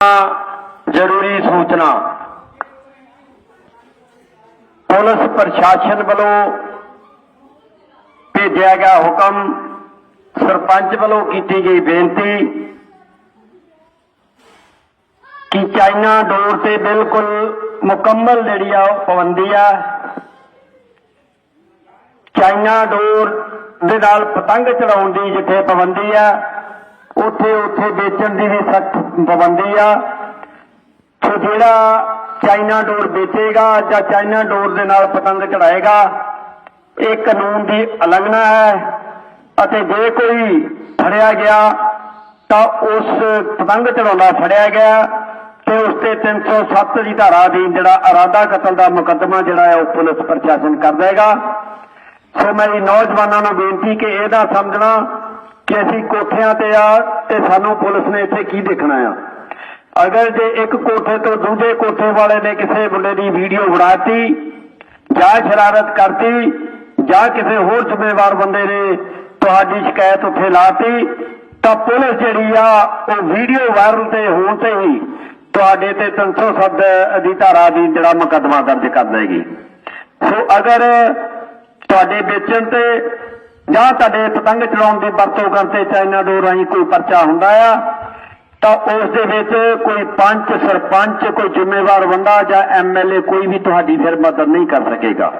ਜ਼ਰੂਰੀ ਸੂਚਨਾ। ਪੁਲਿਸ ਪ੍ਰਸ਼ਾਸਨ ਵੱਲੋਂ ਭੇਜਿਆ ਗਿਆ ਹੁਕਮ ਸਰਪੰਚ ਵੱਲੋਂ ਕੀਤੀ ਗਈ ਬੇਨਤੀ ਕਿ ਚਾਈਨਾ ਡੋਰ ਤੇ ਬਿਲਕੁਲ ਮੁਕੰਮਲ ਜਿਹੜੀ ਆ ਉਹ ਪਾਬੰਦੀ ਆ। ਚਾਈਨਾ ਡੋਰ ਦੇ ਨਾਲ ਪਤੰਗ ਚੜਾਉਣ ਦੀ ਜਿੱਥੇ ਪਾਬੰਦੀ ਆ ਉੱਥੇ ਉੱਥੇ ਵੇਚਣ ਦੀ ਵੀ ਸਖਤ ਪਾਬੰਦੀ ਆ। ਸੋ ਜਿਹੜਾ ਚਾਈਨਾ ਡੋਰ ਵੇਚੇਗਾ ਜਾਂ ਚਾਈਨਾ ਡੋਰ ਦੇ ਨਾਲ ਪਤੰਗ ਚੜਾਏਗਾ, ਇਹ ਕਾਨੂੰਨ ਦੀ ਉਲੰਘਣਾ ਹੈ। ਅਤੇ ਜੇ ਕੋਈ ਫੜਿਆ ਗਿਆ, ਤਾਂ ਉਸ ਪਤੰਗ ਚੜਾਉਂਦਾ ਫੜਿਆ ਗਿਆ ਤੇ ਉਸ ਤੇ 307 ਦੀ ਧਾਰਾ ਅਧੀਨ ਜਿਹੜਾ ਇਰਾਦਾ ਕਤਲ ਦਾ ਮੁਕੱਦਮਾ ਜਿਹੜਾ ਹੈ, ਉਹ ਪੁਲਿਸ ਪ੍ਰਸ਼ਾਸਨ ਕਰ ਦੇਗਾ ਸੋ ਮੇਰੀ ਨੌਜਵਾਨਾਂ ਨੂੰ ਬੇਨਤੀ ਕਿ ਇਹਦਾ ਸਮਝਣਾ ਕਿ ਅਸੀਂ ਕੋਠਿਆਂ ਤੇ ਆ ਤੇ ਸਾਨੂੰ ਪੁਲਿਸ ਨੇ ਇੱਥੇ ਕੀ ਦੇਖਣਾ ਆ? ਅਗਰ ਜੇ ਇੱਕ ਕੋਠੇ ਤੋਂ ਦੂਜੇ ਕੋਠੇ ਵਾਲੇ ਨੇ ਕਿਸੇ ਮੁੰਡੇ ਦੀ ਵੀਡੀਓ ਬਣਾਤੀ, ਜਾਂ ਸ਼ਰਾਰਤ ਕਰਤੀ, ਜਾਂ ਕਿਸੇ ਹੋਰ ਜ਼ਿੰਮੇਵਾਰ ਬੰਦੇ ਨੇ ਤੁਹਾਡੀ ਸ਼ਿਕਾਇਤ ਉੱਥੇ ਲਾਤੀ, ਤਾਂ ਪੁਲਿਸ ਜਿਹੜੀ ਆ, ਉਹ ਵੀਡੀਓ ਵਾਇਰਲ ਤੇ ਹੋਣ ਤੇ ਹੀ ਤੁਹਾਡੇ ਤੇ 307 ਦੀ ਧਾਰਾ ਦੀ ਜਿਹੜਾ ਮੁਕੱਦਮਾ ਦਰਜ ਕਰ ਦੇਗੀ। ਸੋ ਅਗਰ ਤੁਹਾਡੇ ਵੇਚਣ ਤੇ ਜਾਂ ਤੁਹਾਡੇ ਪਤੰਗ ਚਲਾਉਣ ਦੀ ਵਰਤੋਂ ਕਰਨ ਚਾਈਨਾ ਡੋਰ ਰਾਹੀਂ ਕੋਈ ਪਰਚਾ ਹੁੰਦਾ ਆ, ਤਾਂ ਉਸ ਦੇ ਵਿੱਚ ਕੋਈ ਪੰਚ, ਸਰਪੰਚ, ਕੋਈ ਜ਼ਿੰਮੇਵਾਰ ਬੰਦਾ ਜਾਂ ਐਮਐਲਏ ਕੋਈ ਵੀ ਤੁਹਾਡੀ ਫਿਰ ਮਦਦ ਨਹੀਂ ਕਰ ਸਕੇਗਾ।